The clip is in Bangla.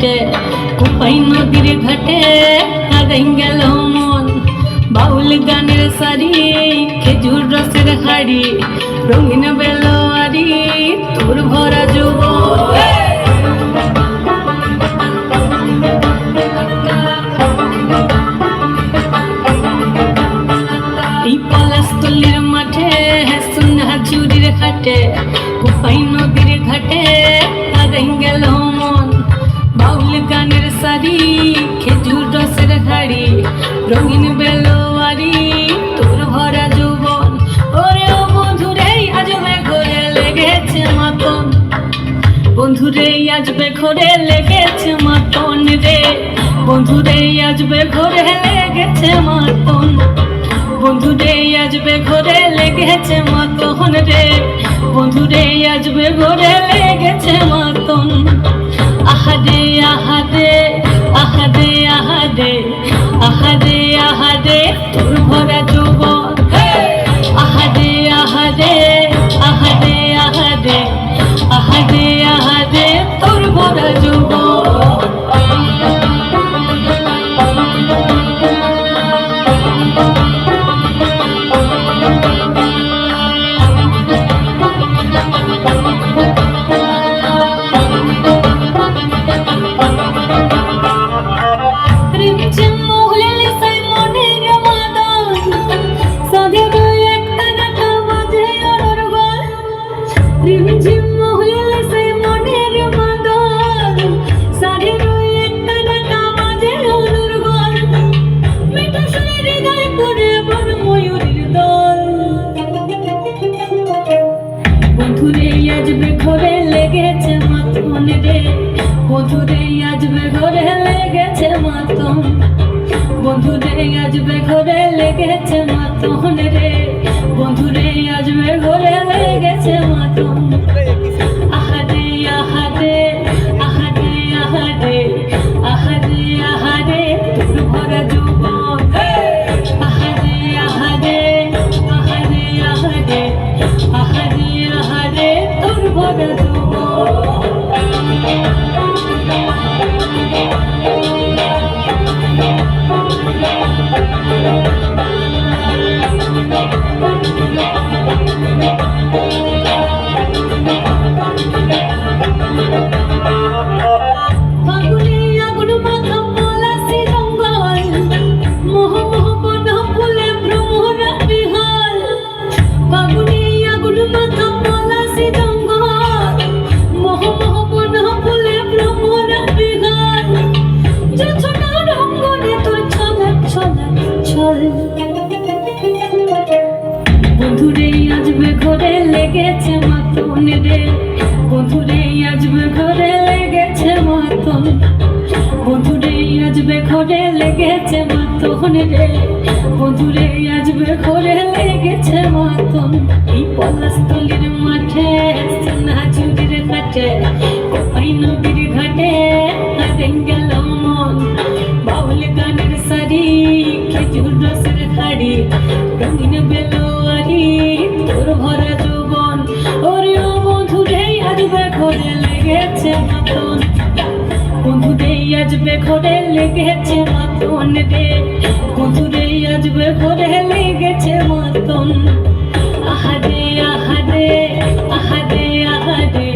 ঘাটে, কুপাই নদীর ঘাটে হারাই গেল মন। বাউল গানের সারি, খেজুর রসের হাড়ি, রঙিন বেলোয়ারি, তোর ভরা যুবন। এই কুপাই নদীর ঘাটে হারাই গেল মন বাউল গানের সারি, খেজুর রসের হাড়ি, রঙিন বেলোয়ারি, তোর ভরা যৌবন। ওরে ও বন্ধুরে আজবে ঘরে লেগেছে মাতন। বন্ধুরে আজবে ঘরে লেগেছে মাতন রে। বন্ধুরে আজবে ঘরে লেগেছে মাতন। বন্ধুরে আজবে ঘরে লেগেছে মাতন রে। বন্ধুরে আজবে ঘরে লেগেছে মাতন। আহাদে আহাদে আহাদে আহাদে আহাদে বন্ধুরে ঘরে লেগেছে মাতন রে। বন্ধুরে আজবে ঘরে লেগেছে মাতন বন্ধুরে আজবে ঘরে লেগেছে মাতন রে। বন্ধুরে আজবে ঘরে লেগেছে মাতন বন্ধুরে আজবে ঘরে লেগেছে মাতন রে। বন্ধুরে আজবে ঘরে লেগেছে মাতন। বন্ধুরে আজবে ঘরে লেগেছে মাতন রে। বন্ধুরে আজবে ঘরে লেগেছে মাতন। এই পলাশতলির মাঠে, সোনা চুরির ঘাটে কোপাই রঙিন বেলোয়ারি তোর ভরা যৌবন। ওরে ও বন্ধুরে আজবে ঘরে লেগেছে মাতন। বন্ধুরে আজবে ঘরে লেগেছে মাতন রে। বন্ধুরে আজবে ঘরে লেগেছে মাতন। আহারে আহারে আহারে আহারে